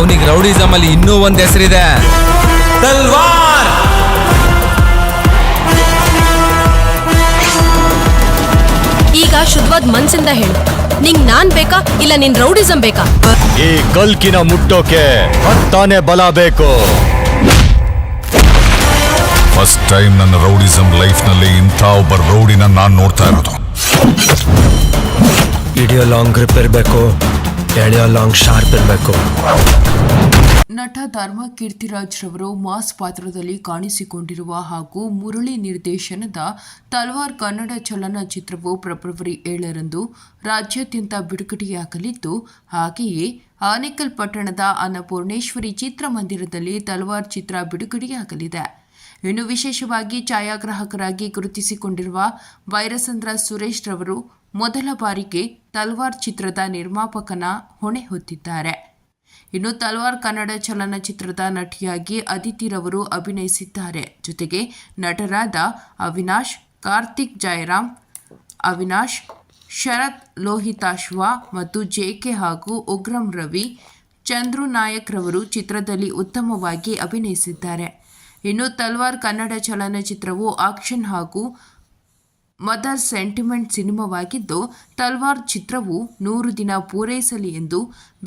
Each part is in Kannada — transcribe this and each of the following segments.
ಅವನಿಗೆ ರೌಡಿಸಮ್ ಅಲ್ಲಿ ಇನ್ನೂ ಒಂದ್ ಹೆಸರಿದೆ. ತಲ್ವಾರ್! ಈಗ ಶುದ್ಧವಾದ ಮನ್ಸಿಂದ ಹೇಳು. ನಿಂಗ್ ನಾನ್ ಬೇಕಾ? ಇಲ್ಲ ನಿನ್ ರೌಡಿಸಮ್ ಬೇಕಾ? ಈ ಕಲ್ಕಿನ ಮುಟ್ಟೋಕೆ ಹತ್ತಾನೆ ಬಲ ಬೇಕು. ಫಸ್ಟ್ ಟೈಮ್ ನನ್ನ ರೌಡಿಸಂ ಲೈಫ್ನಲ್ಲಿ ಇಂಥ ಒಬ್ಬ ರೌಡಿನ ನಾನು ನೋಡ್ತಾ ಇರೋದು. ಹಿಡಿಯೋ ಲಾಂಗ್ ಗ್ರಿಪ್ ಇರಬೇಕು. ಶಾರ್ಪ್ ಇರಬೇಕು. ನಟ ಧರ್ಮ ಕೀರ್ತಿರಾಜ್ ರವರು ಮಾಸ್ ಪಾತ್ರದಲ್ಲಿ ಕಾಣಿಸಿಕೊಂಡಿರುವ ಹಾಗೂ ಮುರಳಿ ನಿರ್ದೇಶನದ ತಲ್ವಾರ್ ಕನ್ನಡ ಚಲನಚಿತ್ರವು ಫೆಬ್ರವರಿ ಏಳರಂದು ರಾಜ್ಯಾದ್ಯಂತ ಬಿಡುಗಡೆಯಾಗಲಿದ್ದು, ಹಾಗೆಯೇ ಆನೇಕಲ್ ಪಟ್ಟಣದ ಅನ್ನಪೂರ್ಣೇಶ್ವರಿ ಚಿತ್ರಮಂದಿರದಲ್ಲಿ ತಲ್ವಾರ್ ಚಿತ್ರ ಬಿಡುಗಡೆಯಾಗಲಿದೆ. ಇನ್ನು ವಿಶೇಷವಾಗಿ ಛಾಯಾಗ್ರಾಹಕರಾಗಿ ಗುರುತಿಸಿಕೊಂಡಿರುವ ವೈರಸಂದ್ರ ಸುರೇಶ್ ರವರು ಮೊದಲ ಬಾರಿಗೆ ತಲ್ವಾರ್ ಚಿತ್ರದ ನಿರ್ಮಾಪಕನ ಹೊಣೆ ಹೊತ್ತಿದ್ದಾರೆ. ಇನ್ನು ತಲ್ವಾರ್ ಕನ್ನಡ ಚಲನಚಿತ್ರದ ನಟಿಯಾಗಿ ಅದಿತಿರವರು ಅಭಿನಯಿಸಿದ್ದಾರೆ. ಜೊತೆಗೆ ನಟರಾದ ಅವಿನಾಶ್, ಕಾರ್ತಿಕ್ ಜಯರಾಮ್, ಅವಿನಾಶ್, ಶರತ್ ಲೋಹಿತಾಶ್ವ ಮತ್ತು ಜೆಕೆ ಹಾಗೂ ಉಗ್ರಂ ರವಿ, ಚಂದ್ರು ನಾಯಕ್ ರವರು ಚಿತ್ರದಲ್ಲಿ ಉತ್ತಮವಾಗಿ ಅಭಿನಯಿಸಿದ್ದಾರೆ. ಇನ್ನು ತಲ್ವಾರ್ ಕನ್ನಡ ಚಲನಚಿತ್ರವು ಆಕ್ಷನ್ ಹಾಗೂ ಮದರ್ ಸೆಂಟಿಮೆಂಟ್ ಸಿನಿಮಾವಾಗಿದ್ದು, ತಲ್ವಾರ್ ಚಿತ್ರವು ನೂರು ದಿನ ಪೂರೈಸಲಿ ಎಂದು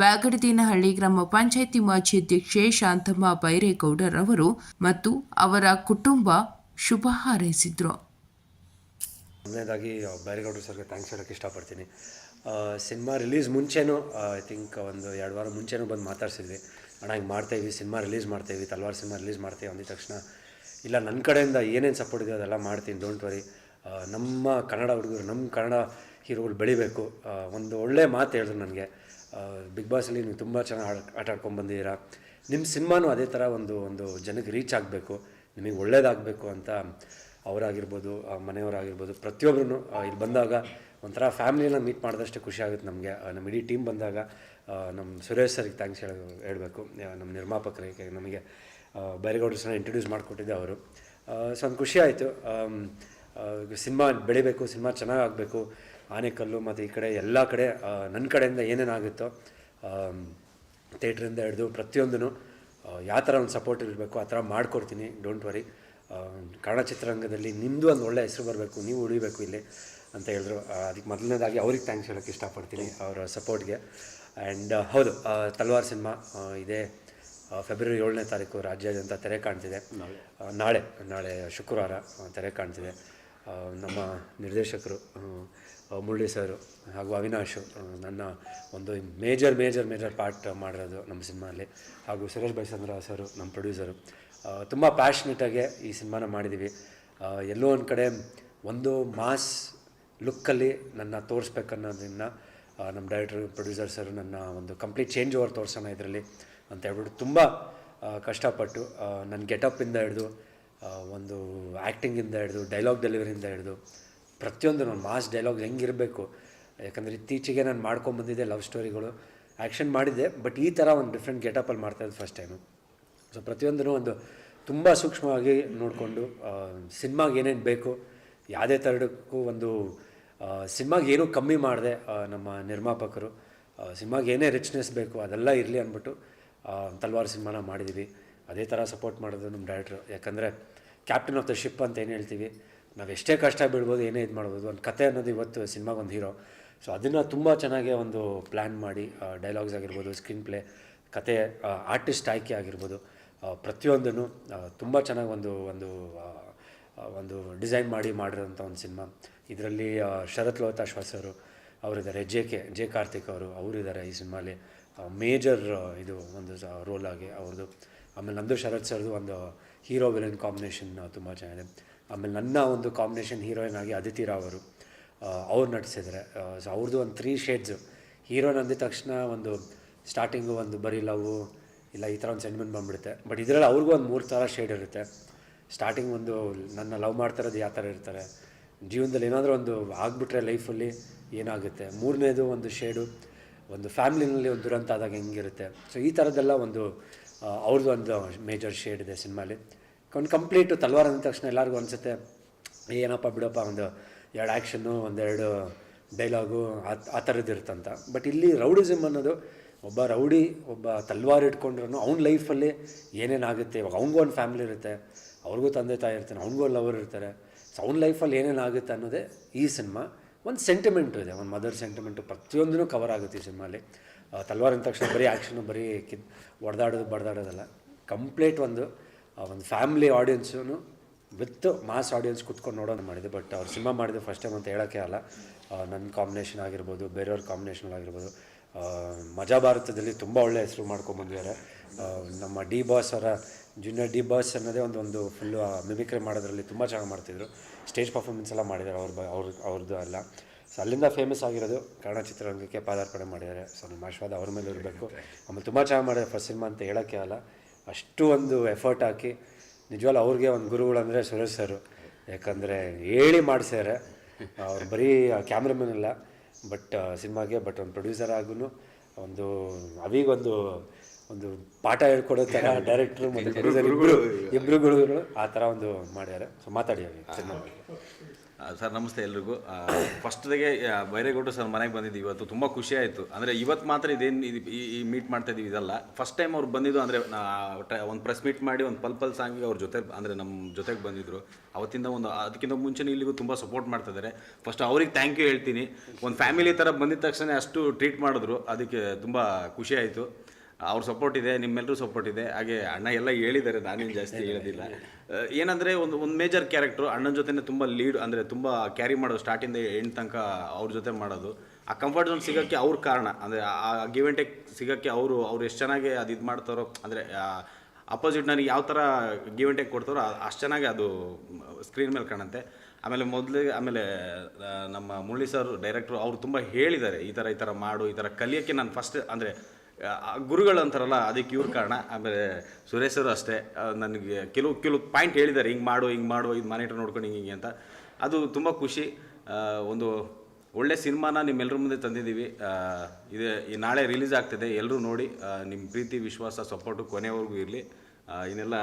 ಬ್ಯಾಗಡದೇನಹಳ್ಳಿ ಗ್ರಾಮ ಪಂಚಾಯಿತಿ ಮಾಜಿ ಅಧ್ಯಕ್ಷೆ ಶಾಂತಮ್ಮ ಬೈರೇಗೌಡರ್ ಅವರು ಮತ್ತು ಅವರ ಕುಟುಂಬ ಶುಭ ಹಾರೈಸಿದರು. ಮೊದಲನೇದಾಗಿ ಬೈರೇಗೌಡರು ಸರ್ಗೆ ಥ್ಯಾಂಕ್ಸ್ ಇಷ್ಟಪಡ್ತೀನಿ. ಸಿನಿಮಾ ರಿಲೀಸ್ ಮುಂಚೆನೂ ಐ ಥಿಂಕ್ ಒಂದು ಎರಡು ವಾರ ಮುಂಚೆನೂ ಬಂದು ಮಾತಾಡ್ಸಿದ್ವಿ. ಅಣ್ಣ, ಹಿಂಗೆ ಮಾಡ್ತಾಯಿವಿ ಸಿನಿಮಾ ರಿಲೀಸ್ ಮಾಡ್ತಾಯಿದ್ವಿ ತಲ್ವಾರ್ ಸಿನಿಮಾ ರಿಲೀಸ್ ಮಾಡ್ತೀವಿ ಅಂದಿದ ತಕ್ಷಣ. ಇಲ್ಲ ನನ್ನ ಕಡೆಯಿಂದ ಏನೇನು ಸಪೋರ್ಟ್ ಇದೆ ಅದೆಲ್ಲ ಮಾಡ್ತೀನಿ ಡೋಂಟ್ ವರಿ ನಮ್ಮ ಕನ್ನಡ ಹುಡುಗರು ನಮ್ಮ ಕನ್ನಡ ಹೀರೋಗಳು ಬೆಳಿಬೇಕು. ಒಂದು ಒಳ್ಳೆ ಮಾತು ಹೇಳಿದ್ರು ನನಗೆ. ಬಿಗ್ ಬಾಸಲ್ಲಿ ನೀವು ತುಂಬ ಚೆನ್ನಾಗಿ ಆಟ ಆಡ್ಕೊಂಡು ಬಂದಿದ್ದೀರಾ. ನಿಮ್ಮ ಸಿನಿಮಾನೂ ಅದೇ ಥರ ಒಂದು ಒಂದು ಜನಕ್ಕೆ ರೀಚ್ ಆಗಬೇಕು. ನಿಮಗೆ ಒಳ್ಳೇದಾಗಬೇಕು ಅಂತ ಅವರಾಗಿರ್ಬೋದು ಮನೆಯವರಾಗಿರ್ಬೋದು ಪ್ರತಿಯೊಬ್ಬರೂ ಇಲ್ಲಿ ಬಂದಾಗ ಒಂಥರ ಫ್ಯಾಮಿಲಿನ ಮೀಟ್ ಮಾಡಿದಷ್ಟೇ ಖುಷಿ ಆಗುತ್ತೆ ನಮಗೆ. ನಮ್ಮ ಇಡೀ ಟೀಮ್ ಬಂದಾಗ ನಮ್ಮ ಸುರೇಶ್ ಸರ್ಗೆ ಥ್ಯಾಂಕ್ಸ್ ಹೇಳ, ಹೇಳಬೇಕು. ನಮ್ಮ ನಿರ್ಮಾಪಕರಿಗೆ, ನಮಗೆ ಬೈರೇಗೌಡರು ಸಹ ಇಂಟ್ರೊಡ್ಯೂಸ್ ಮಾಡಿಕೊಟ್ಟಿದ್ದೆ ಅವರು. ಸೊ ಒಂದು ಖುಷಿ ಆಯಿತು. ಸಿನಿಮಾ ಬೆಳಿಬೇಕು, ಸಿನಿಮಾ ಚೆನ್ನಾಗಾಗಬೇಕು. ಆನೆಕಲ್ಲು ಮತ್ತು ಈ ಕಡೆ, ಎಲ್ಲ ಕಡೆ ನನ್ನ ಕಡೆಯಿಂದ ಏನೇನಾಗುತ್ತೋ ಥೇಟ್ರಿಂದ ಹಿಡಿದು ಪ್ರತಿಯೊಂದೂ ಯಾವ ಥರ ಒಂದು ಸಪೋರ್ಟ್ ಇರಬೇಕು, ಆ ಥರ ಮಾಡಿಕೊಡ್ತೀನಿ ಡೋಂಟ್ ವರಿ ಕನ್ನಡ ಚಿತ್ರರಂಗದಲ್ಲಿ ನಿಮ್ಮದು ಒಂದು ಒಳ್ಳೆ ಹೆಸರು ಬರಬೇಕು, ನೀವು ಉಳಿಬೇಕು ಇಲ್ಲಿ ಅಂತ ಹೇಳಿದ್ರು. ಅದಕ್ಕೆ ಮೊದಲನೇದಾಗಿ ಅವ್ರಿಗೆ ಥ್ಯಾಂಕ್ಸ್ ಹೇಳೋಕ್ಕೆ ಇಷ್ಟಪಡ್ತೀನಿ, ಅವರ ಸಪೋರ್ಟ್ಗೆ ಆ್ಯಂಡ್ ಹೌದು ಆ, ತಲ್ವಾರ್ ಸಿನಿಮಾ ಇದೇ. ಫೆಬ್ರವರಿ ಏಳನೇ ತಾರೀಕು ರಾಜ್ಯಾದ್ಯಂತ ತೆರೆ ಕಾಣ್ತಿದೆ. ನಾಳೆ. ನಾಳೆ ಶುಕ್ರವಾರ ತೆರೆ ಕಾಣ್ತಿದೆ. ನಮ್ಮ ನಿರ್ದೇಶಕರು ಮುರಳಿ ಸರು ಹಾಗೂ ಅವಿನಾಶ್ ನನ್ನ ಒಂದು ಮೇಜರ್ ಮೇಜರ್ ಮೇಜರ್ ಪಾರ್ಟ್ ಮಾಡಿರೋದು ನಮ್ಮ ಸಿನಿಮಾದಲ್ಲಿ ಹಾಗೂ ಸುರೇಶ್ ಬೈಸಂದ್ರ ಸರು ನಮ್ಮ ಪ್ರೊಡ್ಯೂಸರು. ತುಂಬ ಪ್ಯಾಷನೇಟಾಗೆ ಈ ಸಿನಿಮಾನ ಮಾಡಿದ್ದೀವಿ ಎಲ್ಲೋ ಒಂದು ಕಡೆ ಒಂದು ಮಾಸ್ ಲುಕ್ಕಲ್ಲಿ ನನ್ನ ತೋರಿಸ್ಬೇಕನ್ನೋದನ್ನು ನಮ್ಮ ಡೈರೆಕ್ಟರ್ ಪ್ರೊಡ್ಯೂಸರ್ ಸರ್ ನನ್ನ ಒಂದು ಕಂಪ್ಲೀಟ್ ಚೇಂಜ್ ಓವರ್ ತೋರಿಸೋಣ ಇದರಲ್ಲಿ ಅಂತ ಹೇಳ್ಬಿಟ್ಟು ತುಂಬ ಕಷ್ಟಪಟ್ಟು ನನ್ನ ಗೆಟಪ್ಪಿಂದ ಹಿಡಿದು ಒಂದು ಆ್ಯಕ್ಟಿಂಗಿಂದ ಹಿಡಿದು ಡೈಲಾಗ್ ಡೆಲಿವರಿಯಿಂದ ಹಿಡಿದು, ಪ್ರತಿಯೊಂದು ನಾನು ಮಾಸ್ ಡೈಲಾಗ್ ಹೆಂಗಿರಬೇಕು ಯಾಕಂದರೆ ಇತ್ತೀಚೆಗೆ ನಾನು ಮಾಡ್ಕೊಂಬಂದಿದ್ದೆ ಲವ್ ಸ್ಟೋರಿಗಳು ಆ್ಯಕ್ಷನ್ ಮಾಡಿದ್ದೆ ಬಟ್ ಈ ಥರ ಒಂದು ಡಿಫ್ರೆಂಟ್ ಗೆಟಪಲ್ಲಿ ಮಾಡ್ತಾಯಿದ್ದು ಫಸ್ಟ್ ಟೈಮು ಸೊ ಪ್ರತಿಯೊಂದೂ ಒಂದು ತುಂಬ ಸೂಕ್ಷ್ಮವಾಗಿ ನೋಡಿಕೊಂಡು ಸಿನಿಮಾಗೆ ಏನೇನು ಬೇಕು, ಯಾವುದೇ ಥರಕ್ಕೂ ಒಂದು ಸಿನಿಮಾಗೆ ಏನೂ ಕಮ್ಮಿ ಮಾಡಿದೆ ನಮ್ಮ ನಿರ್ಮಾಪಕರು. ಸಿನಿಮಾಗೆ ಏನೇ ರಿಚ್ನೆಸ್ ಬೇಕು, ಅದೆಲ್ಲ ಇರಲಿ ಅಂದ್ಬಿಟ್ಟು ತಲ್ವಾರು ಸಿನಿಮಾನ ಮಾಡಿದ್ದೀವಿ ಅದೇ ಥರ ಸಪೋರ್ಟ್ ಮಾಡೋದು ನಮ್ಮ ಡೈರೆಕ್ಟ್ರು ಯಾಕಂದರೆ ಕ್ಯಾಪ್ಟನ್ ಆಫ್ ದ ಶಿಪ್ ಅಂತ ಏನು ಹೇಳ್ತೀವಿ, ನಾವು ಎಷ್ಟೇ ಕಷ್ಟ ಬೀಳ್ಬೋದು, ಏನೇ ಇದು ಮಾಡ್ಬೋದು, ಒಂದು ಕತೆ ಅನ್ನೋದು ಇವತ್ತು ಸಿನಿಮಾಗೆ ಒಂದು ಹೀರೋ ಸೊ ಅದನ್ನು ತುಂಬ ಚೆನ್ನಾಗಿ ಒಂದು ಪ್ಲ್ಯಾನ್ ಮಾಡಿ ಡೈಲಾಗ್ಸ್ ಆಗಿರ್ಬೋದು ಸ್ಕ್ರೀನ್ ಪ್ಲೇ ಕತೆ ಆರ್ಟಿಸ್ಟ್ ಆಯ್ಕೆ ಆಗಿರ್ಬೋದು ಪ್ರತಿಯೊಂದನ್ನು ತುಂಬ ಚೆನ್ನಾಗಿ ಒಂದು ಒಂದು ಒಂದು ಡಿಸೈನ್ ಮಾಡಿ ಮಾಡಿರೋಂಥ ಒಂದು ಸಿನಿಮಾ. ಇದರಲ್ಲಿ ಶರತ್ ಲೋಹಿತಾ ಶ್ವಾಸರು ಅವರಿದ್ದಾರೆ. ಜೆ ಕೆ, ಜೆ ಕಾರ್ತಿಕ್ ಅವರು, ಅವರಿದ್ದಾರೆ ಈ ಸಿನಿಮಾಲಿ ಮೇಜರ್ ಇದು ಒಂದು ರೋಲ್ ಆಗಿ ಅವ್ರದ್ದು. ಆಮೇಲೆ ನಂದು ಶರತ್ ಸರ್ದು ಒಂದು ಹೀರೋ ವಿಲನ್ ಕಾಂಬಿನೇಷನ್ ತುಂಬ ಚೆನ್ನಾಗಿದೆ. ಆಮೇಲೆ ನನ್ನ ಒಂದು ಕಾಂಬಿನೇಷನ್ ಹೀರೋಯಿನ್ ಆಗಿ ಅದಿತಿ ರಾವ್ ಅವರು ಅವ್ರು ನಟಿಸಿದ್ರೆ ಸೊ ಅವ್ರದ್ದು ಒಂದು ತ್ರೀ ಶೇಡ್ಸು. ಹೀರೋನ್ ಅಂದಿದ ತಕ್ಷಣ ಒಂದು ಸ್ಟಾರ್ಟಿಂಗು ಒಂದು ಬರೀ ಲವ್, ಇಲ್ಲ ಈ ಥರ ಒಂದು ಸೆಂಟಿಮೆಂಟ್ ಬಂದ್ಬಿಡುತ್ತೆ. ಬಟ್ ಇದರಲ್ಲಿ ಅವ್ರಿಗೂ ಒಂದು ಮೂರು ಥರ ಶೇಡ್ ಇರುತ್ತೆ. ಸ್ಟಾರ್ಟಿಂಗ್ ಒಂದು ನನ್ನ ಲವ್ ಮಾಡ್ತಾರೋದು ಯಾವ ಥರ ಇರ್ತಾರೆ. ಜೀವನದಲ್ಲಿ ಏನಾದರೂ ಒಂದು ಆಗಿಬಿಟ್ರೆ ಲೈಫಲ್ಲಿ ಏನಾಗುತ್ತೆ? ಮೂರನೇದು ಒಂದು ಶೇಡು ಒಂದು ಫ್ಯಾಮ್ಲಿನಲ್ಲಿ ಒಂದು ದುರಂತ ಆದಾಗ ಹೆಂಗಿರುತ್ತೆ? ಸೊ ಈ ಥರದ್ದೆಲ್ಲ ಒಂದು ಅವ್ರದ್ದು ಒಂದು ಮೇಜರ್ ಶೇಡ್ ಇದೆ ಸಿನಿಮಾಲಿ. ಒಂದು ಕಂಪ್ಲೀಟು ತಲ್ವಾರ್ ಅಂದ ತಕ್ಷಣ ಎಲ್ಲರಿಗೂ ಅನಿಸುತ್ತೆ ಏನಪ್ಪ ಬಿಡಪ್ಪ, ಒಂದು ಎರಡು ಆ್ಯಕ್ಷನ್ನು ಒಂದೆರಡು ಡೈಲಾಗು ಆ ಆ ಥರದ್ದು ಇರುತ್ತಂತ. ಬಟ್ ಇಲ್ಲಿ ರೌಡಿಸಮ್ ಅನ್ನೋದು ಒಬ್ಬ ರೌಡಿ ಒಬ್ಬ ತಲ್ವಾರ್ ಇಟ್ಕೊಂಡ್ರು ಅವ್ನ ಲೈಫಲ್ಲಿ ಏನೇನಾಗುತ್ತೆ? ಇವಾಗ ಅವನಿಗೂ ಒಂದು ಫ್ಯಾಮಿಲಿ ಇರುತ್ತೆ. ಅವ್ರಿಗೂ ತಂದೆ ತಾಯಿ ಇರ್ತಾನೆ ಅವ್ನಿಗೂ ಲವರ್ ಇರ್ತಾರೆ. ಸೊ ಅವ್ನ ಲೈಫಲ್ಲಿ ಏನೇನಾಗುತ್ತೆ ಅನ್ನೋದೇ ಈ ಸಿನಿಮಾ ಒಂದು ಸೆಂಟಿಮೆಂಟು ಇದೆ ಒಂದು ಮದರ್ ಸೆಂಟಿಮೆಂಟು ಪ್ರತಿಯೊಂದೂ ಕವರ್ ಆಗುತ್ತೆ ಈ ಸಿನಿಮಾಲಿ ತಲ್ವಾರ್ ಅಂದ ತಕ್ಷಣ ಬರೀ ಆ್ಯಕ್ಷನು ಬರೀ ಕಿದ್ ಹೊಡೆದಾಡೋದು ಬಡ್ದಾಡೋದಲ್ಲ. ಕಂಪ್ಲೀಟ್ ಒಂದು ಒಂದು ಫ್ಯಾಮಿಲಿ ಆಡಿಯನ್ಸೂ ವಿತ್ ಮಾಸ್ ಆಡಿಯನ್ಸ್ ಕುತ್ಕೊಂಡು ನೋಡೋಣ ಮಾಡಿದೆ. ಬಟ್ ಅವ್ರು ಸಿನಿಮಾ ಮಾಡಿದೆ ಫಸ್ಟ್ ಟೈಮ್ ಅಂತ ಹೇಳೋಕ್ಕೆ ಅಲ್ಲ. ನನ್ನ ಕಾಂಬಿನೇಷನ್ ಆಗಿರ್ಬೋದು ಬೇರೆಯವ್ರ ಕಾಂಬಿನೇಷನ್ ಆಗಿರ್ಬೋದು. ಮಜಾ ಭಾರತದಲ್ಲಿ ತುಂಬ ಒಳ್ಳೆಯ ಹೆಸರು ಮಾಡ್ಕೊಂಬಂದಿದ್ದಾರೆ ಆ, ನಮ್ಮ ಡಿ ಬಾಸ್ ಅವರ ಜೂನಿಯರ್ ಡಿ ಬಾಸ್ ಅನ್ನೋದೇ ಒಂದು ಒಂದು ಫುಲ್ಲು ಮಿಮಿಕ್ರಿ ಮಾಡೋದ್ರಲ್ಲಿ ತುಂಬ ಚೆನ್ನಾಗಿ ಮಾಡ್ತಿದ್ರು. ಸ್ಟೇಜ್ ಪರ್ಫಾರ್ಮೆನ್ಸ್ ಎಲ್ಲ ಮಾಡಿದ್ದಾರೆ ಅವ್ರ ಬ, ಅವ್ರ, ಅವ್ರದ್ದು ಎಲ್ಲ ಸೊ ಅಲ್ಲಿಂದ ಫೇಮಸ್ ಆಗಿರೋದು ಕನ್ನಡ ಚಿತ್ರರಂಗಕ್ಕೆ ಪಾದಾರ್ಪಣೆ ಮಾಡಿದ್ದಾರೆ. ಸೊ ನಮ್ಮ ಆಶೀರ್ವಾದ ಅವ್ರ ಮೇಲೆ ಇರಬೇಕು. ಆಮೇಲೆ ತುಂಬ ಚೆನ್ನಾಗಿ ಮಾಡಿದ್ದಾರೆ ಫಸ್ಟ್ ಸಿನಿಮಾ ಅಂತ ಹೇಳೋಕ್ಕೆ ಅಲ್ಲ. ಅಷ್ಟು ಒಂದು ಎಫರ್ಟ್ ಹಾಕಿ, ನಿಜವಾಗ್ಲೂ ಅವ್ರಿಗೆ ಒಂದು ಗುರುಗಳಂದರೆ ಸುರೇಶ್ ಸರು. ಯಾಕಂದರೆ ಹೇಳಿ ಮಾಡಿಸ್ಯಾರೆ. ಅವ್ರು ಬರೀ ಕ್ಯಾಮ್ರಾಮನ್ ಅಲ್ಲ. ಬಟ್ ಸಿನಿಮಾಗೆ ಬಟ್ ಒಂದು ಪ್ರೊಡ್ಯೂಸರ್ ಆಗೂ ಒಂದು, ಅವಿಗೊಂದು ಒಂದು ಪಾಠ ಹೇಳ್ಕೊಡೋ ಥರ ಡೈರೆಕ್ಟ್ರು ಮತ್ತು ಪ್ರೊಡ್ಯೂಸರ್ ಇಬ್ಬರು ಇಬ್ಬರು ಗುರುಗಳು ಆ ಥರ ಒಂದು ಮಾಡ್ಯಾರೆ. ಸೊ ಮಾತಾಡಿ ಸರ್ ನಮಸ್ತೆ ಎಲ್ರಿಗೂ. ಫಸ್ಟ್ದಾಗೆ ಬೈರೇಗೌಡರು ಸರ್ ಮನೆಗೆ ಬಂದಿದ್ದು ಇವತ್ತು ತುಂಬ ಖುಷಿ ಆಯಿತು. ಅಂದರೆ ಇವತ್ತು ಮಾತ್ರ ಇದೇನು ಇದು ಈ ಮೀಟ್ ಮಾಡ್ತಾ ಇದ್ದೀವಿ ಇದಲ್ಲ. ಫಸ್ಟ್ ಟೈಮ್ ಅವ್ರು ಬಂದಿದ್ದು ಅಂದರೆ ಒಂದು ಪ್ರೆಸ್ ಮೀಟ್ ಮಾಡಿ ಒಂದು ಪಲ್ ಪಲ್ ಸಾಂಗಿಗೆ ಅವ್ರ ಜೊತೆ ಅಂದರೆ ನಮ್ಮ ಜೊತೆಗೆ ಬಂದಿದ್ದರು ಅವತ್ತಿಂದ ಒಂದು ಅದಕ್ಕಿಂತ ಮುಂಚೆನೇ ಇಲ್ಲಿಗೂ ತುಂಬ ಸಪೋರ್ಟ್ ಮಾಡ್ತಾ ಇದ್ದಾರೆ. ಫಸ್ಟ್ ಅವ್ರಿಗೆ ಥ್ಯಾಂಕ್ ಯು ಹೇಳ್ತೀನಿ. ಒಂದು ಫ್ಯಾಮಿಲಿ ಥರ ಬಂದಿದ ತಕ್ಷಣ ಅಷ್ಟು ಟ್ರೀಟ್ ಮಾಡಿದ್ರು. ಅದಕ್ಕೆ ತುಂಬ ಖುಷಿ ಆಯಿತು. ಅವ್ರ ಸಪೋರ್ಟ್ ಇದೆ ನಿಮ್ಮೆಲ್ಲರೂ ಸಪೋರ್ಟ್ ಇದೆ. ಹಾಗೆ ಅಣ್ಣ ಎಲ್ಲ ಹೇಳಿದ್ದಾರೆ ನಾನೇನು ಜಾಸ್ತಿ ಹೇಳೋದಿಲ್ಲ. ಏನಂದರೆ ಒಂದು ಒಂದು ಮೇಜರ್ ಕ್ಯಾರೆಕ್ಟ್ರು ಅಣ್ಣನ ಜೊತೆನೇ ತುಂಬ ಲೀಡ್ ಅಂದರೆ ತುಂಬ ಕ್ಯಾರಿ ಮಾಡೋದು ಸ್ಟಾರ್ಟಿಂದ ಎಂಡ್ ತನಕ ಅವ್ರ ಜೊತೆ ಮಾಡೋದು. ಆ ಕಂಫರ್ಟ್ ಝೋನ್ ಸಿಗೋಕ್ಕೆ ಅವ್ರ ಕಾರಣ. ಅಂದರೆ ಆ ಗಿವ್ ಆ್ಯಂಡ್ ಟೇಕ್ ಸಿಗೋಕ್ಕೆ ಅವರು ಅವ್ರು ಎಷ್ಟು ಚೆನ್ನಾಗಿ ಅದು ಇದು ಮಾಡ್ತಾರೋ ಅಂದರೆ ಅಪೋಸಿಟ್ ನನಗೆ ಯಾವ ಥರ ಗಿವ್ ಆ್ಯಂಡ್ ಟೇಕ್ ಕೊಡ್ತಾರೋ ಅಷ್ಟು ಚೆನ್ನಾಗಿ ಅದು ಸ್ಕ್ರೀನ್ ಮೇಲೆ ಕಾಣುತ್ತೆ. ಆಮೇಲೆ ಮೊದಲಿಗೆ ಆಮೇಲೆ ನಮ್ಮ ಮುರಳಿ ಸರ್ ಡೈರೆಕ್ಟ್ರು ಅವರು ತುಂಬ ಹೇಳಿದ್ದಾರೆ ಈ ಥರ ಈ ಥರ ಮಾಡು ಈ ಥರ ಕಲಿಯೋಕ್ಕೆ ನಾನು ಫಸ್ಟ್ ಅಂದರೆ ಗುರುಗಳು ಅಂತಾರಲ್ಲ, ಅದಕ್ಕೆ ಇವ್ರ ಕಾರಣ. ಆಮೇಲೆ ಸುರೇಶರು ಸರ್ ಅಷ್ಟೇ. ನನಗೆ ಕೆಲವು ಕೆಲವು ಪಾಯಿಂಟ್ ಹೇಳಿದ್ದಾರೆ, ಹಿಂಗೆ ಮಾಡು ಹಿಂಗೆ ಮಾಡು, ಇದು ಮಾನಿಟರ್ ನೋಡ್ಕೊಂಡು ಹಿಂಗೆ ಹಿಂಗೆ ಅಂತ. ಅದು ತುಂಬ ಖುಷಿ. ಒಂದು ಒಳ್ಳೆ ಸಿನಿಮಾನ ನಿಮ್ಮೆಲ್ಲರ ಮುಂದೆ ತಂದಿದ್ದೀವಿ. ಇದು, ಈ ನಾಳೆ ರಿಲೀಸ್ ಆಗ್ತಿದೆ. ಎಲ್ಲರೂ ನೋಡಿ ನಿಮ್ಮ ಪ್ರೀತಿ, ವಿಶ್ವಾಸ ಸಪೋರ್ಟು ಕೊನೆವರೆಗೂ ಇರಲಿ. ಇನ್ನೆಲ್ಲ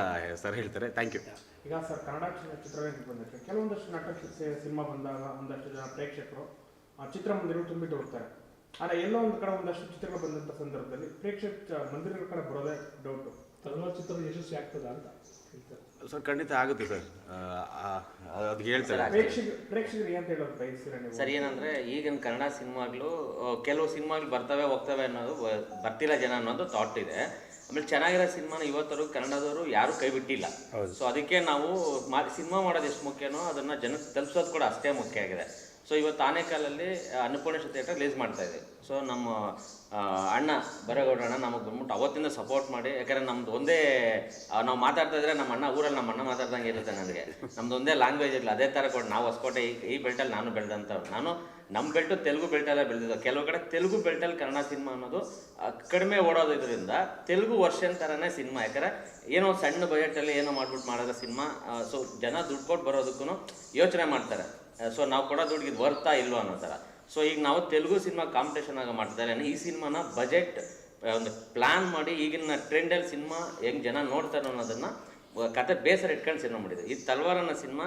ಸರ್ ಹೇಳ್ತಾರೆ. ಥ್ಯಾಂಕ್ ಯು ಈಗ ಸರ್, ಕನ್ನಡ ಚಿತ್ರರಂಗಕ್ಕೆ ಬಂದಿರುತ್ತೆ ಕೆಲವೊಂದಷ್ಟು ನಾಟಕ ಸಿನಿಮಾ ಬಂದಾಗ ಒಂದಷ್ಟು ಜನ ಪ್ರೇಕ್ಷಕರು ಆ ಚಿತ್ರಮಂದಿರಗಳು ತುಂಬಿಟ್ಟು ಹೋಗ್ತಾರೆ ಆದರೆ ಎಲ್ಲೋ ಒಂದು ಕಡೆ ಒಂದಷ್ಟು ಚಿತ್ರಗಳು ಬಂದಂಥ ಸಂದರ್ಭದಲ್ಲಿ ಪ್ರೇಕ್ಷಕ ಮಂದಿರಗಳ ಕಡೆ ಬರೋದೇ ಡೌಟು ಚಲನಚಿತ್ರ ಚಿತ್ರ ಯಶಸ್ವಿ ಆಗ್ತದ ಅಂತ ಹೇಳ್ತಾರೆ. ಸರ್ ಖಂಡಿತ ಆಗುತ್ತೆ ಸರ್. ಅದು ಹೇಳ್ತಾರೆ. ಪ್ರೇಕ್ಷಕ ಪ್ರೇಕ್ಷಕರಿಗೆ ಅಂತ ಹೇಳೋದು ಬಯಸ್ತೀರ ನೀವು? ಸರ್ ಏನಂದ್ರೆ ಈಗಿನ ಕನ್ನಡ ಸಿನಿಮಾಗಳು ಕೆಲವು ಸಿನಿಮಾಗಳು ಬರ್ತವೆ ಹೋಗ್ತವೆ ಅನ್ನೋದು ಬರ್ತಿಲ್ಲ ಜನ ಅನ್ನೋದು ಥಾಟ್ ಇದೆ. ಆಮೇಲೆ ಚೆನ್ನಾಗಿರೋ ಸಿನಿಮಾನ ಇವತ್ತರು ಕನ್ನಡದವರು ಯಾರು ಕೈ ಬಿಟ್ಟಿಲ್ಲ. ಸೊ ಅದಕ್ಕೆ ನಾವು ಸಿನಿಮಾ ಮಾಡೋದು ಎಷ್ಟು ಮುಖ್ಯನೋ ಅದನ್ನ ಜನಕ್ಕೆ ತಲುಪಿಸೋದು ಕೂಡ ಅಷ್ಟೇ ಮುಖ್ಯ ಆಗಿದೆ. ಸೊ ಇವತ್ತು ಆನೇಕಲ್ಲಲ್ಲಿ ಅನ್ನಪೂರ್ಣೇಶ್ವರ ಥಿಯೇಟರ್ ರಿಲೀಸ್ ಮಾಡ್ತಾ ಇದೆ. ಸೊ ನಮ್ಮ ಅಣ್ಣ ಬರಗೌಡ ಅಣ್ಣ ನಮಗೆ ಬಂದ್ಬಿಟ್ಟು ಅವತ್ತಿಂದ ಸಪೋರ್ಟ್ ಮಾಡಿ, ಯಾಕಂದ್ರೆ ನಮ್ದು ಒಂದೇ ನಾವು ಮಾತಾಡ್ತಾ ಇದ್ರೆ ನಮ್ಮ ಅಣ್ಣ, ಊರಲ್ಲಿ ನಮ್ಮ ಅಣ್ಣ ಮಾತಾಡ್ದಂಗೆ ಇರುತ್ತೆ ನನಗೆ. ನಮ್ದು ಒಂದೇ ಲ್ಯಾಂಗ್ವೇಜ್ ಇಲ್ಲ ಅದೇ ಥರ ಕೊಟ್ಟು ನಾವು ಹೊಸ್ಕೋಟೆ, ಈ ಈ ಬೆಲ್ಟಲ್ಲಿ ನಾನು ಬೆಳೆದಂಥ ನಾನು ನಮ್ಮ ಬೆಲ್ಟು ತೆಲುಗು ಬೆಲ್ಟಲ್ಲೇ ಬೆಳೆದಿದ್ದು. ಕೆಲವು ಕಡೆ ತೆಲುಗು ಬೆಲ್ಟಲ್ಲಿ ಕನ್ನಡ ಸಿನಿಮಾ ಅನ್ನೋದು ಕಡಿಮೆ ಓಡೋದು ಇದರಿಂದ ತೆಲುಗು ವರ್ಷನ್ ಥರನೇ ಸಿನಿಮಾ ಯಾಕಂದ್ರೆ ಏನೋ ಸಣ್ಣ ಬಜೆಟಲ್ಲಿ ಏನೋ ಮಾಡ್ಬಿಟ್ಟು ಮಾಡಿದ್ರೆ ಸಿನಿಮಾ ಸೊ ಜನ ದುಡ್ಡು ಕೊಟ್ಟು ಬರೋದಕ್ಕೂ ಯೋಚನೆ ಮಾಡ್ತಾರೆ. ಸೊ ನಾವು ಕೊಡೋ ದುಡ್ಡಿಗೆ ಬರ್ತಾ ಇಲ್ವೋ ಅನ್ನೋ ಥರ. ಸೊ ಈಗ ನಾವು ತೆಲುಗು ಸಿನಿಮಾ ಕಾಂಪಿಟೇಷನ್ ಆಗ ಮಾಡ್ತಾರೆ ಈ ಸಿನಿಮಾನ ಬಜೆಟ್ ಒಂದು ಪ್ಲಾನ್ ಮಾಡಿ ಈಗಿನ ಟ್ರೆಂಡಲ್ಲಿ ಸಿನಿಮಾ ಹೆಂಗೆ ಜನ ನೋಡ್ತಾರೆ ಅನ್ನೋದನ್ನು ಕತೆ ಬೇಸರ ಇಟ್ಕೊಂಡು ಸಿನಿಮಾ ಮಾಡಿದೆ ಈ ತಲ್ವಾರ್ ಅನ್ನೋ ಸಿನಿಮಾ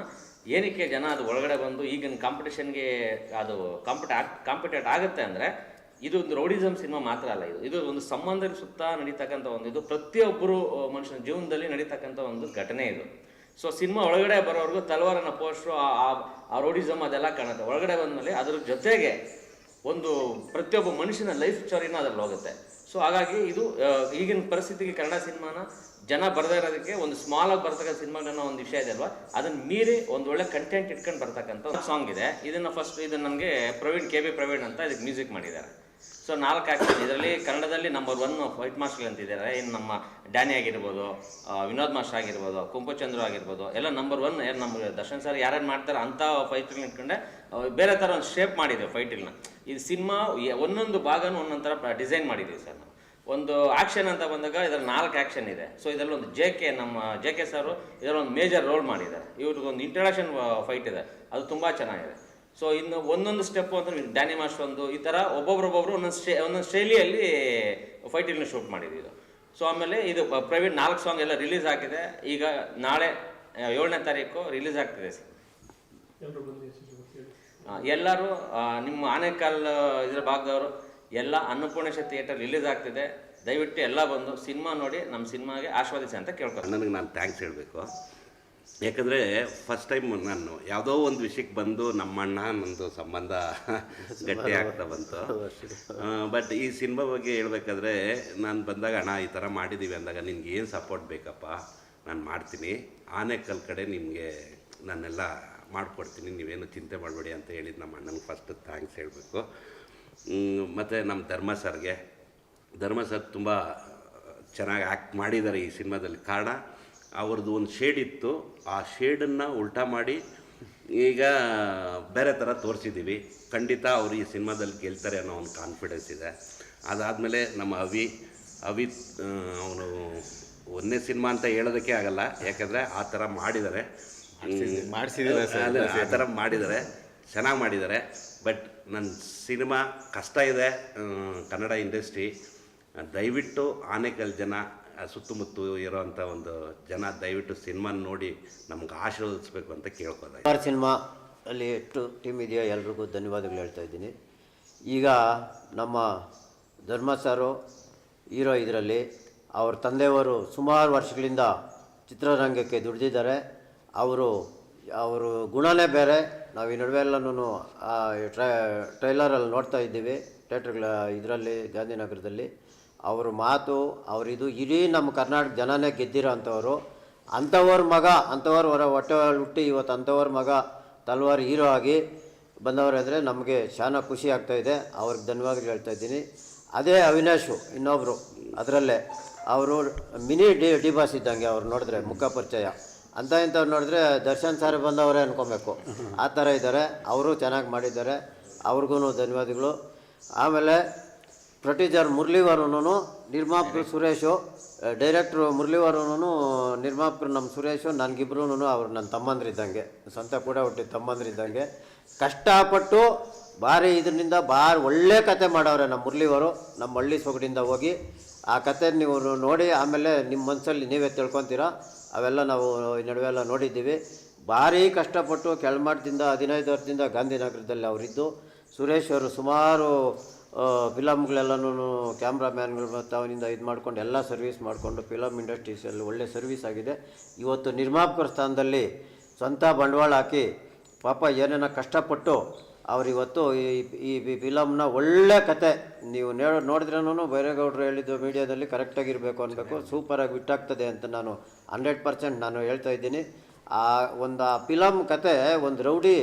ಏನಕ್ಕೆ ಜನ ಅದು ಒಳಗಡೆ ಬಂದು ಈಗಿನ ಕಾಂಪಿಟೇಷನ್ಗೆ ಅದು ಕಾಂಪಿಟೇ ಕಾಂಪಿಟೇಟ್ ಆಗುತ್ತೆ ಅಂದರೆ ಇದು ಒಂದು ರೌಡಿಸಮ್ ಸಿನಿಮಾ ಮಾತ್ರ ಅಲ್ಲ ಇದು. ಇದು ಒಂದು ಸಂಬಂಧದ ಸುತ್ತ ನಡೀತಕ್ಕಂಥ ಒಂದು, ಇದು ಪ್ರತಿಯೊಬ್ಬರು ಮನುಷ್ಯನ ಜೀವನದಲ್ಲಿ ನಡೀತಕ್ಕಂಥ ಒಂದು ಘಟನೆ ಇದು. ಸೊ ಸಿನಿಮಾ ಒಳಗಡೆ ಬರೋವರೆಗೂ ತಲ್ವಾರನ ಪೋಸ್ಟ್ರು ಆ ರೋಡಿಸಮ್ ಅದೆಲ್ಲ ಕಾಣುತ್ತೆ. ಒಳಗಡೆ ಬಂದಮೇಲೆ ಅದ್ರ ಜೊತೆಗೆ ಒಂದು ಪ್ರತಿಯೊಬ್ಬ ಮನುಷ್ಯನ ಲೈಫ್ ಸ್ಟೋರಿನ ಅದ್ರಲ್ಲಿ ಹೋಗುತ್ತೆ. ಸೊ ಹಾಗಾಗಿ ಇದು ಈಗಿನ ಪರಿಸ್ಥಿತಿಗೆ ಕನ್ನಡ ಸಿನಿಮಾನ ಜನ ಬರದೇ ಇರೋದಕ್ಕೆ ಒಂದು ಸ್ಮಾಲ್ ಆಗಿ ಬರ್ತಕ್ಕಂಥ ಸಿನಿಮಾಗಳನ್ನ ಒಂದು ವಿಷಯ ಇದೆ ಅಲ್ವಾ? ಅದನ್ನ ಮೀರಿ ಒಂದು ಒಳ್ಳೆ ಕಂಟೆಂಟ್ ಇಟ್ಕೊಂಡು ಬರ್ತಕ್ಕಂಥ ಸಾಂಗ್ ಇದೆ. ಇದನ್ನ ಫಸ್ಟ್ ಇದನ್ನ ನನಗೆ ಪ್ರವೀಣ್ ಕೆ ಬಿ ಪ್ರವೀಣ್ ಅಂತ ಇದಕ್ಕೆ ಮ್ಯೂಸಿಕ್ ಮಾಡಿದ್ದಾರೆ. ಸೊ ನಾಲ್ಕು ಆ್ಯಕ್ಷನ್ ಇದರಲ್ಲಿ ಕನ್ನಡದಲ್ಲಿ ನಂಬರ್ ಒನ್ ಫೈಟ್ ಮಾಸ್ಟರ್ ಅಂತಿದ್ದಾರೆ. ಏನು ನಮ್ಮ ಡ್ಯಾನಿ ಆಗಿರ್ಬೋದು ವಿನೋದ್ ಮಾಸ್ಟರ್ ಆಗಿರ್ಬೋದು ಕುಂಪಚಂದ್ರ ಆಗಿರ್ಬೋದು, ಎಲ್ಲ ನಂಬರ್ ಒನ್ ಏನು ನಮ್ಮ ದರ್ಶನ್ ಸರ್ ಯಾರ್ಯಾರು ಮಾಡ್ತಾರೆ ಅಂಥ ಫೈಟ್ಗಳನ್ನ ಇಟ್ಕೊಂಡೆ ಬೇರೆ ಥರ ಒಂದು ಶೇಪ್ ಮಾಡಿದೆ ಫೈಟ್ಗಳನ್ನ ಇದು ಸಿನಿಮಾ ಒಂದೊಂದು ಭಾಗನೂ ಒಂದೊಂದು ಥರ ಡಿಸೈನ್ ಮಾಡಿದ್ದೀವಿ ಸರ್ ಒಂದು ಆಕ್ಷನ್ ಅಂತ ಬಂದಾಗ ಇದರಲ್ಲಿ ನಾಲ್ಕು ಆ್ಯಕ್ಷನ್ ಇದೆ. ಸೊ ಇದರಲ್ಲಿ ಒಂದು ಜೆ ಕೆ ನಮ್ಮ ಜೆ ಕೆ ಸರ್ ಇದರಲ್ಲಿ ಒಂದು ಮೇಜರ್ ರೋಲ್ ಮಾಡಿದ್ದಾರೆ. ಇವ್ರಿಗೊಂದು ಇಂಟ್ರಡಕ್ಷನ್ ಫೈಟ್ ಇದೆ. ಅದು ತುಂಬ ಚೆನ್ನಾಗಿದೆ. ಸೊ ಇನ್ನು ಒಂದೊಂದು ಸ್ಟೆಪ್ ಅಂದ್ರೆ ಡ್ಯಾನಿ ಮಾಸ್ಟರ್ ಒಂದು ಈ ಥರ ಒಬ್ಬೊಬ್ರೊಬ್ಬೊಬ್ರು ಒಂದೊಂದು ಸ್ಟೇ ಒಂದೊಂದು ಶೈಲಿಯಲ್ಲಿ ಫೈಟಿಲ್ನ ಶೂಟ್ ಮಾಡಿದ್ವಿ ಇದು. ಸೊ ಆಮೇಲೆ ಇದು ಪ್ರೈವೇಟ್ ನಾಲ್ಕು ಸಾಂಗ್ ಎಲ್ಲ ರಿಲೀಸ್ ಆಗಿದೆ ಈಗ ನಾಳೆ ಏಳನೇ ತಾರೀಕು ರಿಲೀಸ್ ಆಗ್ತಿದೆ ಸರ್. ಎಲ್ಲರೂ ನಿಮ್ಮ ಆನೇಕಲ್ ಇದರ ಭಾಗದವರು ಎಲ್ಲ ಅನ್ನಪೂರ್ಣೇಶ ಥಿಯೇಟರ್ ರಿಲೀಸ್ ಆಗ್ತಿದೆ. ದಯವಿಟ್ಟು ಎಲ್ಲ ಬಂದು ಸಿನಿಮಾ ನೋಡಿ ನಮ್ಮ ಸಿನಿಮಾಗೆ ಆಸ್ವಾದಿಸಿ ಅಂತ ಕೇಳ್ಕೊತೀನಿ ನನಗೆ ನಾನು ಥ್ಯಾಂಕ್ಸ್ ಹೇಳಬೇಕು. ಯಾಕಂದರೆ ಫಸ್ಟ್ ಟೈಮ್ ನಾನು ಯಾವುದೋ ಒಂದು ವಿಷಯಕ್ಕೆ ಬಂದು ನಮ್ಮಣ್ಣ ನಂದು ಸಂಬಂಧ ಗಟ್ಟಿ ಆಗ್ತಾ ಬಂತು. ಬಟ್ ಈ ಸಿನಿಮಾ ಬಗ್ಗೆ ಹೇಳ್ಬೇಕಾದ್ರೆ ನಾನು ಬಂದಾಗ ಅಣ್ಣ ಈ ಥರ ಮಾಡಿದ್ದೀವಿ ಅಂದಾಗ ನಿನ್ಗೆ ಏನು ಸಪೋರ್ಟ್ ಬೇಕಪ್ಪ? ನಾನು ಮಾಡ್ತೀನಿ. ಆನೆಕಲ್ ಕಡೆ ನಿಮಗೆ ನಾನೆಲ್ಲ ಮಾಡಿಕೊಡ್ತೀನಿ. ನೀವೇನು ಚಿಂತೆ ಮಾಡಬೇಡಿ ಅಂತ ಹೇಳಿದ್ದು ನಮ್ಮ ಅಣ್ಣನಿಗೆ ಫಸ್ಟ್ ಥ್ಯಾಂಕ್ಸ್ ಹೇಳಬೇಕು. ಮತ್ತು ನಮ್ಮ ಧರ್ಮ ಸರ್ಗೆ. ಧರ್ಮ ಸರ್ ತುಂಬ ಚೆನ್ನಾಗಿ ಆ್ಯಕ್ಟ್ ಮಾಡಿದ್ದಾರೆ ಈ ಸಿನಿಮಾದಲ್ಲಿ. ಕಾರಣ ಅವ್ರದ್ದು ಒಂದು ಶೇಡ್ ಇತ್ತು. ಆ ಶೇಡನ್ನು ಉಲ್ಟಾ ಮಾಡಿ ಈಗ ಬೇರೆ ಥರ ತೋರಿಸಿದ್ದೀವಿ ಖಂಡಿತ ಅವರು ಈ ಸಿನಿಮಾದಲ್ಲಿ ಗೆಲ್ತಾರೆ ಅನ್ನೋ ಒಂದು ಕಾನ್ಫಿಡೆನ್ಸ್ ಇದೆ. ಅದಾದಮೇಲೆ ನಮ್ಮ ಅವಿ ಅವಿ ಅವನು ಒಂದನೇ ಸಿನಿಮಾ ಅಂತ ಹೇಳೋದಕ್ಕೆ ಆಗಲ್ಲ. ಯಾಕಂದರೆ ಆ ಥರ ಮಾಡಿದ್ದಾರೆ. ಮಾಡಿಸಿದ್ದಾರೆ? ಆ ಥರ ಮಾಡಿದ್ದಾರೆ. ಚೆನ್ನಾಗಿ ಮಾಡಿದ್ದಾರೆ. ಬಟ್ ನನ್ನ ಸಿನಿಮಾ ಕಷ್ಟ ಇದೆ ಕನ್ನಡ ಇಂಡಸ್ಟ್ರಿ ದಯವಿಟ್ಟು ಆನೆಕಲ್ ಜನ ಸುತ್ತಮುತ್ತ ಇರೋವಂಥ ಒಂದು ಜನ ದಯವಿಟ್ಟು ಸಿನಿಮಾ ನೋಡಿ ನಮ್ಗೆ ಆಶೀರ್ವದಿಸ್ಬೇಕು ಅಂತ ಕೇಳ್ಕೋದ ಆರ್ ಸಿನಿಮಾ ಅಲ್ಲಿ ಎಷ್ಟು ಟೀಮ್ ಇದೆಯೋ ಎಲ್ರಿಗೂ ಧನ್ಯವಾದಗಳು ಹೇಳ್ತಾ ಇದ್ದೀನಿ. ಈಗ ನಮ್ಮ ಧರ್ಮ ಸಾರು, ಹೀರೋ ಇದರಲ್ಲಿ ಅವ್ರ ತಂದೆಯವರು ಸುಮಾರು ವರ್ಷಗಳಿಂದ ಚಿತ್ರರಂಗಕ್ಕೆ ದುಡಿದಿದ್ದಾರೆ. ಅವರು ಅವರು ಗುಣನೇ ಬೇರೆ. ನಾವು ಈ ನಡುವೆ ಎಲ್ಲನೂ ಟ್ರೈಲರಲ್ಲಿ ನೋಡ್ತಾ ಇದ್ದೀವಿ ಥಿಯೇಟ್ರ್ಗಳ ಇದರಲ್ಲಿ, ಗಾಂಧಿನಗರದಲ್ಲಿ. ಅವ್ರ ಮಾತು ಅವರಿದು ಇಡೀ ನಮ್ಮ ಕರ್ನಾಟಕ ಜನನೇ ಗೆದ್ದಿರೋ ಅಂಥವರು. ಅಂಥವ್ರ ಮಗ, ಅಂಥವ್ರ ಹೊರ ಹೊಟ್ಟೆ ಹುಟ್ಟಿ ಇವತ್ತು ಅಂಥವ್ರ ಮಗ ತಲ್ವಾರ್ ಹೀರೋ ಆಗಿ ಬಂದವರು ನಮಗೆ ಶಾನ ಖುಷಿ ಆಗ್ತಾಯಿದೆ ಅವ್ರಿಗೆ ಧನ್ಯವಾದಗಳು ಹೇಳ್ತಾ ಇದ್ದೀನಿ. ಅದೇ ಅವಿನಾಶು ಇನ್ನೊಬ್ಬರು ಅದರಲ್ಲೇ. ಅವರು ಮಿನಿ ಡಿ ಡಿ ಬಾಸ್ ಇದ್ದಂಗೆ ಅವ್ರು ನೋಡಿದ್ರೆ ಮುಖ ಪರಿಚಯ. ಅಂತ ಇಂಥವ್ರು ನೋಡಿದ್ರೆ ದರ್ಶನ್ ಸಾರ್ ಬಂದವರೇ ಅನ್ಕೊಬೇಕು. ಆ ಥರ ಇದ್ದಾರೆ. ಅವರು ಚೆನ್ನಾಗಿ ಮಾಡಿದ್ದಾರೆ. ಅವ್ರಿಗೂ ಧನ್ಯವಾದಗಳು. ಆಮೇಲೆ ಪ್ರೊಡ್ಯೂಸರ್ ಮುರಳೀವರನು ನಿರ್ಮಾಪಕರು ಸುರೇಶು ಡೈರೆಕ್ಟ್ರು ಮುರಳೀವರನು ನಿರ್ಮಾಪಕರು ನಮ್ಮ ಸುರೇಶು ನನಗಿಬ್ರು ಅವ್ರು ನನ್ನ ತಮ್ಮಂದ್ರಿದ್ದಂಗೆ ಸ್ವಂತ ಕೂಡ ಹುಟ್ಟಿದ ತಮ್ಮಂದ್ರಿದ್ದಂಗೆ. ಕಷ್ಟಪಟ್ಟು ಭಾರಿ ಇದರಿಂದ ಭಾರಿ ಒಳ್ಳೆ ಕತೆ ಮಾಡವ್ರೆ ನಮ್ಮ ಮುರಳಿವರು ನಮ್ಮ ಹಳ್ಳಿ ಸೊಗಡಿಂದ ಹೋಗಿ. ಆ ಕತೆ ನೀವು ನೋಡಿ ಆಮೇಲೆ ನಿಮ್ಮ ಮನಸ್ಸಲ್ಲಿ ನೀವೇ ತಿಳ್ಕೊತೀರ. ಅವೆಲ್ಲ ನಾವು ಈ ನಡುವೆ ಎಲ್ಲ ನೋಡಿದ್ದೀವಿ. ಭಾರಿ ಕಷ್ಟಪಟ್ಟು ಕೆಳಮಟ್ಟದಿಂದ ಹದಿನೈದು ವರ್ಷದಿಂದ ಗಾಂಧಿನಗರದಲ್ಲಿ ಅವರಿದ್ದು. ಸುರೇಶ್ ಅವರು ಸುಮಾರು ಫಿಲಮ್ಗಳೆಲ್ಲನೂ ಕ್ಯಾಮ್ರಾಮ್ಯಾನ್ಗಳು ಮತ್ತು ಅವನಿಂದ ಇದು ಮಾಡ್ಕೊಂಡು ಎಲ್ಲ ಸರ್ವಿಸ್ ಮಾಡಿಕೊಂಡು ಫಿಲಮ್ ಇಂಡಸ್ಟ್ರೀಸಲ್ಲಿ ಒಳ್ಳೆ ಸರ್ವಿಸ್ ಆಗಿದೆ. ಇವತ್ತು ನಿರ್ಮಾಪಕರ ಸ್ಥಾನದಲ್ಲಿ ಸ್ವಂತ ಬಂಡವಾಳ ಹಾಕಿ ಪಾಪ ಏನೇನೋ ಕಷ್ಟಪಟ್ಟು ಅವರಿವತ್ತು ಈ ಈ ಫಿಲಮ್ನ ಒಳ್ಳೆ ಕತೆ ನೀವು ನೇಳ ನೋಡಿದ್ರೂ ಬೈರೇಗೌಡರು ಹೇಳಿದ್ದು ಮೀಡಿಯಾದಲ್ಲಿ ಕರೆಕ್ಟಾಗಿರಬೇಕು ಅನ್ಬೇಕು ಸೂಪರಾಗಿ ಬಿಟ್ಟಾಗ್ತದೆ ಅಂತ ನಾನು ಹಂಡ್ರೆಡ್ ಪರ್ಸೆಂಟ್ ನಾನು ಹೇಳ್ತಾ ಇದ್ದೀನಿ. ಆ ಒಂದು ಆ ಫಿಲಮ್ ಕತೆ, ಒಂದು ರೌಡಿ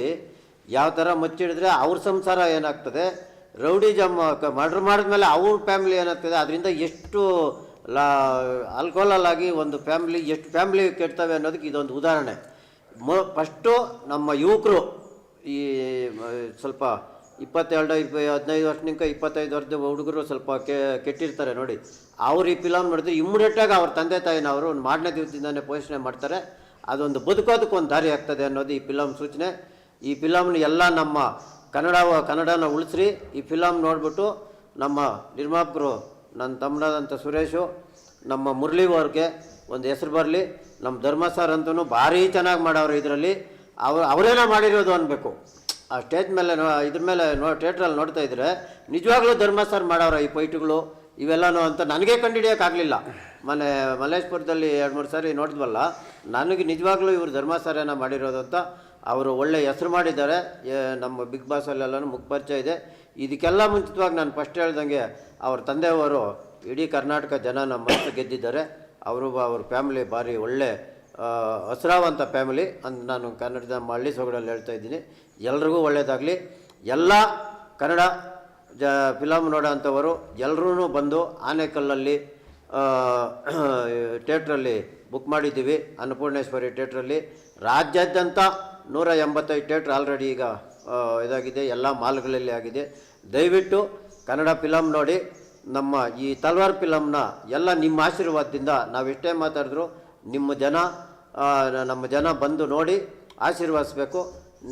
ಯಾವ ಥರ ಮುಚ್ಚಿಡಿದ್ರೆ ಅವ್ರ ಸಂಸಾರ ಏನಾಗ್ತದೆ? ರೌಡಿ ಜಮ್ಮ ಮರ್ಡ್ರ್ ಮಾಡಿದ್ಮೇಲೆ ಅವ್ರ ಫ್ಯಾಮಿಲಿ ಏನಾಗ್ತದೆ? ಅದರಿಂದ ಎಷ್ಟು ಲಾ ಆಲ್ಕೋಹಾಲಾಗಿ ಒಂದು ಫ್ಯಾಮ್ಲಿ, ಎಷ್ಟು ಫ್ಯಾಮ್ಲಿ ಕೆಡ್ತವೆ ಅನ್ನೋದಕ್ಕೆ ಇದೊಂದು ಉದಾಹರಣೆ. ಮೊ ಫಸ್ಟು ನಮ್ಮ ಯುವಕರು ಈ ಸ್ವಲ್ಪ ಇಪ್ಪತ್ತೆರಡು, ಇಪ್ಪ ಹದಿನೈದು ವರ್ಷನಿಂದ ಇಪ್ಪತ್ತೈದು ವರ್ಷದ ಹುಡುಗರು ಸ್ವಲ್ಪ ಕೆಟ್ಟಿರ್ತಾರೆ ನೋಡಿ. ಅವ್ರು ಈ ಫಿಲಮ್ ನೋಡಿದ್ರೆ ಇಮ್ಮಿಡಿಯೇಟಾಗಿ ಅವ್ರ ತಂದೆ ತಾಯಿನವರು ಒಂದು ಮಾಡನೇ ದಿವಸದಿಂದನೇ ಪೋಷಣೆ ಮಾಡ್ತಾರೆ. ಅದೊಂದು ಬದುಕೋದಕ್ಕೊಂದು ದಾರಿ ಆಗ್ತದೆ ಅನ್ನೋದು ಈ ಫಿಲಮ್ ಸೂಚನೆ. ಈ ಫಿಲಮ್ನ ಎಲ್ಲ ನಮ್ಮ ಕನ್ನಡ, ಕನ್ನಡನ ಉಳಿಸ್ರಿ. ಈ ಫಿಲಮ್ ನೋಡಿಬಿಟ್ಟು ನಮ್ಮ ನಿರ್ಮಾಪಕರು, ನನ್ನ ತಮ್ಮನಾದಂಥ ಸುರೇಶು, ನಮ್ಮ ಮುರಳಿ ಅವ್ರಿಗೆ ಒಂದು ಹೆಸರು ಬರಲಿ. ನಮ್ಮ ಧರ್ಮ ಸರ್ ಅಂತೂ ಭಾರಿ ಚೆನ್ನಾಗಿ ಮಾಡೋರು ಇದರಲ್ಲಿ. ಅವ್ರು, ಅವರೇನೋ ಮಾಡಿರೋದು ಅನ್ಬೇಕು. ಆ ಸ್ಟೇಜ್ ಮೇಲೆ ನೋ, ಇದ್ರ ಮೇಲೆ ನೋ ಥಿಯೇಟ್ರಲ್ಲಿ ನೋಡ್ತಾ ಇದ್ರೆ ನಿಜವಾಗ್ಲೂ ಧರ್ಮ ಸರ್ ಮಾಡವ್ರೆ ಈ ಪೈಟುಗಳು, ಇವೆಲ್ಲನೂ ಅಂತ ನನಗೆ ಕಂಡುಹಿಡಿಯೋಕ್ಕಾಗಲಿಲ್ಲ ಮನೆ, ಮಲ್ಲೇಶ್ಪುರದಲ್ಲಿ ಎರಡು ಮೂರು ಸಾರಿ ನೋಡಿದ್ವಲ್ಲ, ನನಗೆ ನಿಜವಾಗ್ಲೂ ಇವರು ಧರ್ಮ ಸರ್ ಏನೋ ಮಾಡಿರೋದು ಅಂತ ಅವರು ಒಳ್ಳೆ ಹೆಸರು ಮಾಡಿದ್ದಾರೆ. ನಮ್ಮ ಬಿಗ್ ಬಾಸಲ್ಲೆಲ್ಲನೂ ಮುಖ ಪರಿಚಯ ಇದೆ. ಇದಕ್ಕೆಲ್ಲ ಮುಂಚಿತವಾಗಿ ನಾನು ಫಸ್ಟ್ ಹೇಳ್ದಂಗೆ ಅವ್ರ ತಂದೆಯವರು ಇಡೀ ಕರ್ನಾಟಕ ಜನ ನಮ್ಮ ಮನಸ್ಸು ಗೆದ್ದಿದ್ದಾರೆ. ಅವರು ಅವ್ರ ಫ್ಯಾಮಿಲಿ ಭಾರಿ ಒಳ್ಳೆ ಹಸ್ರಾವಂಥ ಫ್ಯಾಮಿಲಿ ಅಂತ ನಾನು ಕನ್ನಡದ ಹಳ್ಳಿ ಸೊಗಡಲ್ಲಿ ಹೇಳ್ತಾ ಇದ್ದೀನಿ. ಎಲ್ರಿಗೂ ಒಳ್ಳೆಯದಾಗಲಿ ಎಲ್ಲ ಕನ್ನಡ ಜ ಫಿಲಮ್ ನೋಡೋ ಅಂಥವರು ಎಲ್ಲರೂ ಬಂದು ಆನೆಕಲ್ಲಲ್ಲಿ ಥಿಯೇಟ್ರಲ್ಲಿ ಬುಕ್ ಮಾಡಿದ್ದೀವಿ. ಅನ್ನಪೂರ್ಣೇಶ್ವರಿ ಥಿಯೇಟ್ರಲ್ಲಿ. ರಾಜ್ಯಾದ್ಯಂತ ನೂರ ಎಂಬತ್ತೈದು ಥಿಯೇಟ್ರ್ ಆಲ್ರೆಡಿ ಈಗ ಇದಾಗಿದೆ, ಎಲ್ಲ ಮಾಲ್ಗಳಲ್ಲಿ ಆಗಿದೆ. ದಯವಿಟ್ಟು ಕನ್ನಡ ಫಿಲಮ್ ನೋಡಿ, ನಮ್ಮ ಈ ತಲ್ವಾರ್ ಫಿಲಮ್ನ ಎಲ್ಲ ನಿಮ್ಮ ಆಶೀರ್ವಾದದಿಂದ ನಾವು ಎಷ್ಟೇ ಮಾತಾಡಿದ್ರು ನಿಮ್ಮ ಜನ ನಮ್ಮ ಜನ ಬಂದು ನೋಡಿ ಆಶೀರ್ವಾದಿಸ್ಬೇಕು.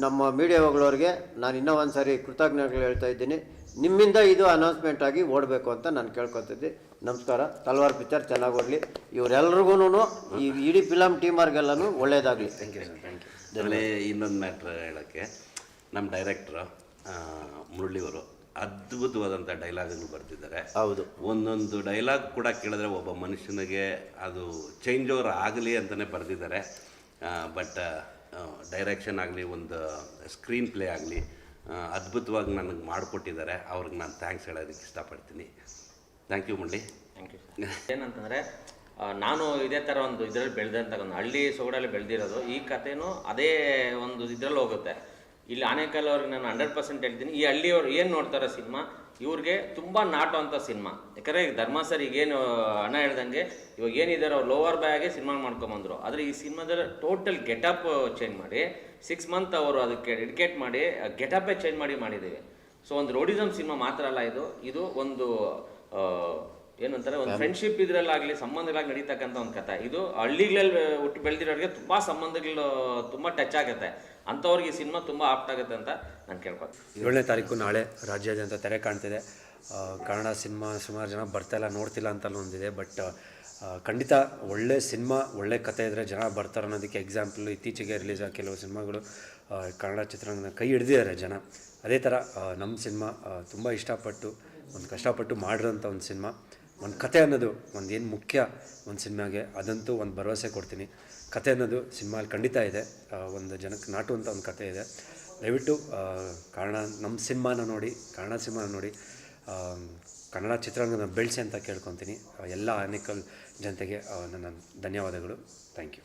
ನಮ್ಮ ಮೀಡಿಯಾಗಳವ್ರಿಗೆ ನಾನು ಇನ್ನೂ ಒಂದು ಸಾರಿ ಕೃತಜ್ಞತೆಗಳು ಹೇಳ್ತಾ ಇದ್ದೀನಿ. ನಿಮ್ಮಿಂದ ಇದು ಅನೌನ್ಸ್ಮೆಂಟ್ ಆಗಿ ಓಡಬೇಕು ಅಂತ ನಾನು ಕೇಳ್ಕೊತಿದ್ದೆ. ನಮಸ್ಕಾರ, ತಲ್ವಾರ್ ಪಿಕ್ಚರ್ ಚೆನ್ನಾಗಿ ಓಡಲಿ. ಇವರೆಲ್ರಿಗೂ ಈ ಇಡೀ ಫಿಲಮ್ ಟೀಮರ್ಗೆಲ್ಲನೂ ಒಳ್ಳೆಯದಾಗಲಿ thank you sir thank you ಆಮೇಲೆ ಇನ್ನೊಂದು ಮ್ಯಾಟ್ರ್ ಹೇಳೋಕ್ಕೆ ನಮ್ಮ ಡೈರೆಕ್ಟ್ರು ಮುರಳಿಯವರು ಅದ್ಭುತವಾದಂಥ ಡೈಲಾಗ್ಗಳು ಬರ್ತಿದ್ದಾರೆ ಹೌದು. ಒಂದೊಂದು ಡೈಲಾಗ್ ಕೂಡ ಕೇಳಿದ್ರೆ ಒಬ್ಬ ಮನುಷ್ಯನಿಗೆ ಅದು ಚೇಂಜ್ ಓವರ್ ಆಗಲಿ ಅಂತಲೇ ಬರೆದಿದ್ದಾರೆ. ಬಟ್ ಡೈರೆಕ್ಷನ್ ಆಗಲಿ ಒಂದು ಸ್ಕ್ರೀನ್ ಪ್ಲೇ ಆಗಲಿ ಅದ್ಭುತವಾಗಿ ನನಗೆ ಮಾಡಿಕೊಟ್ಟಿದ್ದಾರೆ. ಅವ್ರಿಗೆ ನಾನು ಥ್ಯಾಂಕ್ಸ್ ಹೇಳೋದಕ್ಕೆ ಇಷ್ಟಪಡ್ತೀನಿ. Thank you Murali. Thank you sir ಏನಂತಂದರೆ ನಾನು ಇದೇ ಥರ ಒಂದು ಇದರಲ್ಲಿ ಬೆಳೆದಂಥ ಒಂದು ಹಳ್ಳಿ ಸೊಗಡಲ್ಲಿ ಬೆಳೆದಿರೋದು, ಈ ಕಥೆನೂ ಅದೇ ಒಂದು ಇದರಲ್ಲಿ ಹೋಗುತ್ತೆ. ಇಲ್ಲಿ ಆನೇಕಲ್ ಅವ್ರಿಗೆ ನಾನು ಹಂಡ್ರೆಡ್ ಪರ್ಸೆಂಟ್ ಹೇಳ್ತೀನಿ, ಈ ಹಳ್ಳಿಯವರು ಏನು ನೋಡ್ತಾರೆ ಸಿನಿಮಾ? ಇವ್ರಿಗೆ ತುಂಬ ನಾಟುವಂಥ ಸಿನಿಮಾ. ಯಾಕಂದರೆ ಈಗ ಧರ್ಮ ಸರ್ ಈಗೇನು ಹಣ ಹೇಳ್ದಂಗೆ, ಇವಾಗ ಏನಿದ್ದಾರೆ ಅವ್ರು ಲೋವರ್ ಬ್ಯಾಗೆ ಸಿನಿಮಾ ಮಾಡ್ಕೊಂಬಂದರು. ಆದರೆ ಈ ಸಿನಿಮಾದಲ್ಲಿ ಟೋಟಲ್ ಗೆಟಪ್ ಚೇಂಜ್ ಮಾಡಿ ಸಿಕ್ಸ್ ಮಂತ್ ಅವರು ಅದಕ್ಕೆ ಡೆಡಿಕೇಟ್ ಮಾಡಿ ಗೆಟಪೇ ಚೇಂಜ್ ಮಾಡಿ ಮಾಡಿದ್ದೀವಿ. ಸೊ ಒಂದು ರೋಡಿಸಮ್ ಸಿನಿಮಾ ಮಾತ್ರ ಅಲ್ಲ ಇದು ಇದು ಒಂದು ಏನಂತಾರೆ ಒಂದು ಫ್ರೆಂಡ್ಶಿಪ್ ಇದ್ರಲ್ಲಾಗಲಿ ಸಂಬಂಧಗಳಾಗಿ ನಡೀತಕ್ಕಂಥ ಒಂದು ಕಥೆ. ಇದು ಹಳ್ಳಿಗಳಲ್ಲಿ ಹುಟ್ಟು ಬೆಳೆದಿರೋರಿಗೆ ತುಂಬ ಸಂಬಂಧಗಳು ತುಂಬ ಟಚ್ ಆಗುತ್ತೆ. ಅಂಥವ್ರಿಗೆ ಈ ಸಿನಿಮಾ ತುಂಬ ಆಪ್ಟ್ ಆಗುತ್ತೆ ಅಂತ ನಾನು ಕೇಳ್ಕೊತೀನಿ ಏಳನೇ ತಾರೀಕು ನಾಳೆ ರಾಜ್ಯಾದ್ಯಂತ ತೆರೆ ಕಾಣ್ತಿದೆ. ಕನ್ನಡ ಸಿನಿಮಾ ಸುಮಾರು ಜನ ಬರ್ತಾಯಿಲ್ಲ ನೋಡ್ತಿಲ್ಲ ಅಂತ ಒಂದಿದೆ. ಬಟ್ ಖಂಡಿತ ಒಳ್ಳೆ ಸಿನಿಮಾ ಒಳ್ಳೆ ಕತೆ ಇದ್ದರೆ ಜನ ಬರ್ತಾರೆ ಅನ್ನೋದಕ್ಕೆ ಎಕ್ಸಾಂಪಲ್ ಇತ್ತೀಚೆಗೆ ರಿಲೀಸ್ ಆಗಿ ಕೆಲವು ಸಿನಿಮಾಗಳು ಕನ್ನಡ ಚಿತ್ರರಂಗನ ಕೈ ಹಿಡಿದಿದ್ದಾರೆ ಜನ. ಅದೇ ಥರ ನಮ್ಮ ಸಿನಿಮಾ ತುಂಬ ಇಷ್ಟಪಟ್ಟು ಒಂದು ಕಷ್ಟಪಟ್ಟು ಮಾಡಿರೋಂಥ ಒಂದು ಸಿನಿಮಾ. ಒಂದು ಕತೆ ಅನ್ನೋದು ಒಂದು ಏನು ಮುಖ್ಯ ಒಂದು ಸಿನಿಮಾಗೆ, ಅದಂತೂ ಒಂದು ಭರವಸೆ ಕೊಡ್ತೀನಿ. ಕತೆ ಅನ್ನೋದು ಸಿನಿಮಾಲಿ ಖಂಡಿತ ಇದೆ. ಒಂದು ಜನಕ್ಕೆ ನಾಟುವಂಥ ಒಂದು ಕತೆ ಇದೆ. ದಯವಿಟ್ಟು ಕನ್ನಡ ನಮ್ಮ ಸಿನಿಮಾನ ನೋಡಿ ಕನ್ನಡ ಸಿನಿಮಾನ ನೋಡಿ ಕನ್ನಡ ಚಿತ್ರರಂಗನ ಬೆಳೆಸಿ ಅಂತ ಕೇಳ್ಕೊತೀನಿ. ಎಲ್ಲ ಆನೇಕಲ್ ಜನತೆಗೆ ನನ್ನ ಧನ್ಯವಾದಗಳು. Thank you.